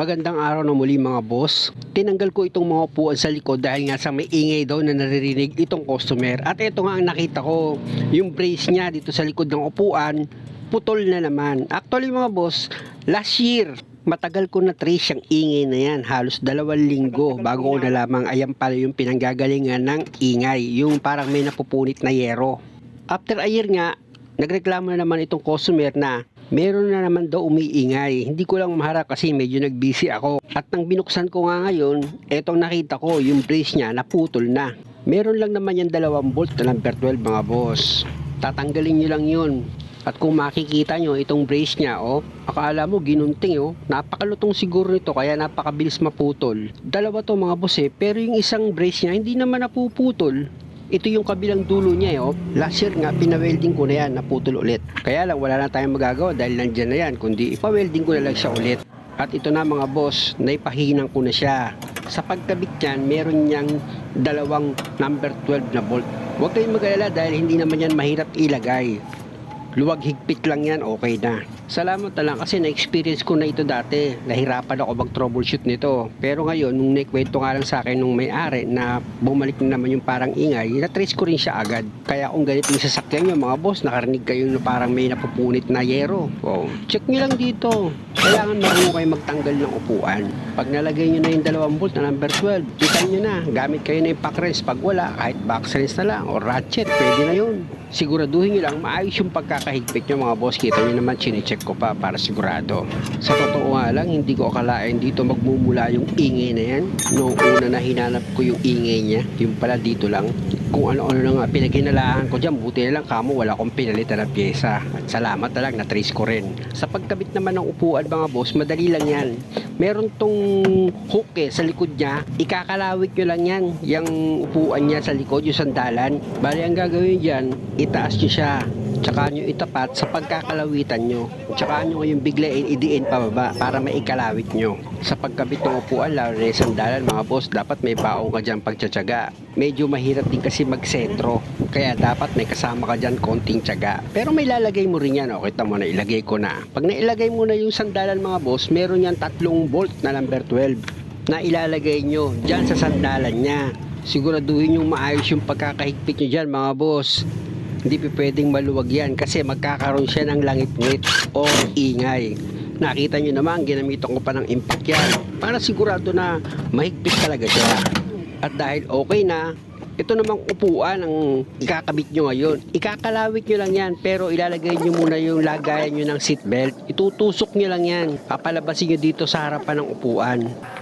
Magandang araw na muli mga boss. Tinanggal ko itong mga upuan sa likod dahil nga sa may ingay daw na naririnig itong customer. At ito nga ang nakita ko, yung brace niya dito sa likod ng upuan, putol na naman. Actually mga boss, last year, matagal ko na trace yung ingay na yan. Halos dalawang linggo bago ko nalamang ayan pala yung pinanggagalingan ng ingay. Yung parang may napupunit na yero. After a year nga, nagreklamo na naman itong customer na meron na naman daw umiingay. Hindi ko lang maharap kasi medyo nag-busy ako. At nang binuksan ko nga ngayon, etong nakita ko, yung brace niya naputol na. Meron lang naman yan dalawang bolt na number 12 mga boss. Tatanggalin nyo lang yun. At kung makikita nyo itong brace niya, oh, akala mo ginunting, oh, napakalutong siguro nito kaya napakabilis maputol. Dalawa to mga boss eh, pero yung isang brace niya hindi naman napuputol. Ito yung kabilang dulo niya, eh, oh. Last year nga, pinawelding ko na yan, naputol ulit. Kaya lang, wala na tayong magagawa dahil nandyan na yan, kundi ipawelding ko na lang siya ulit. At ito na mga boss, naipahinang ko na siya. Sa pagkabit niyan, meron niyang dalawang number 12 na bolt. Huwag kayong mag-alala dahil hindi naman yan mahirap ilagay. Luwag higpit lang yan, okay na. Salamat na lang kasi na-experience ko na ito dati. Nahirapan ako mag-troubleshoot nito. Pero ngayon, nung naikwento nga lang sa akin nung may-ari na bumalik na naman yung parang ingay, na-trace ko rin siya agad. Kaya kung ganito yung sasakyan nyo, mga boss, nakarinig kayo na parang may napupunit na yero. Oh, check nyo lang dito. Kailangan marunong kayo magtanggal ng upuan. Pag nalagay nyo na yung dalawang bolt na number 12, bitan nyo na. Gamit kayo na yung pack wrench. Pag wala, kahit box wrench na lang o ratchet, pwede na yun. Siguraduhin nyo lang maayos yung pagkakahigpit nyo mga boss. Kita nyo naman, chinecheck ko pa para sigurado. Sa totoo nga lang, hindi ko akalain dito magmumula yung ingay na yan. Noong una na hinanap ko yung ingay niya, yung pala dito lang. Kung ano-ano na nga, pinaghinalaan ko dyan, buti na lang kamo, wala akong pinalitan ng pyesa. At salamat na lang, na-trace ko rin. Sa pagkabit naman ng upuan mga boss, madali lang yan. Meron tong hook eh, sa likod niya, ikakalawit nyo lang yan. Yung upuan niya sa likod, yung sandalan. Bali, ang gagawin dyan, itaas nyo siya. Tsaka nyo itapat sa pagkakalawitan nyo. Tsaka nyo yung biglain idiin pababa para maikalawit nyo. Sa pagkabit ng upuan, lalo sandalan mga boss, dapat may baong ka dyan pagtsatsaga. Medyo mahirap din kasi magsentro. Kaya dapat may kasama ka dyan konting tsaga. Pero may lalagay mo rin yan. O, kita mo na ilagay ko na. Pag nailagay mo na yung sandalan mga boss, meron yan tatlong bolt na number 12 na ilalagay nyo dyan sa sandalan niya. Siguraduhin yung maayos yung pagkakahigpit nyo dyan mga boss. Hindi pwedeng maluwag yan kasi magkakaroon siya ng langit-ngit o ingay. Nakita nyo naman, ginamitan ko pa ng impact yan para sigurado na mahigpit talaga siya. At dahil okay na, ito namang upuan ang ikakabit nyo ngayon. Ikakalawit nyo lang yan pero ilalagay nyo muna yung lagayan nyo ng seatbelt. Itutusok nyo lang yan. Papalabasin nyo dito sa harapan ng upuan.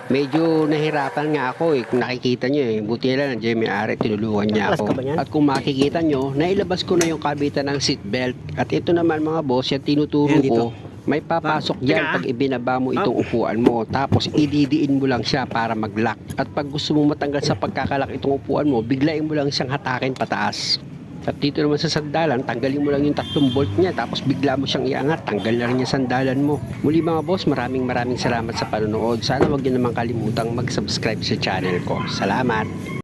Medyo nahirapan nga ako eh. Kung nakikita nyo eh. Buti na lang nandiyan may ari. Tinulungan niya ako. At kung makikita nyo, nailabas ko na yung kabitan ng seatbelt. At ito naman mga boss, yung tinuturo ko, may papasok Ah, teka, pag ibinaba mo itong upuan mo. Tapos ididiin mo lang siya para mag-lock. At pag gusto mo matanggal sa pagkakalak itong upuan mo, biglain mo lang siyang hatakin pataas. At dito naman sa sandalan, tanggalin mo lang yung tatlong bolt niya tapos bigla mo siyang iangat, tanggal na rin yung sandalan mo. Muli mga boss, maraming maraming salamat sa panonood. Sana wag niyo naman kalimutang mag-subscribe sa channel ko. Salamat!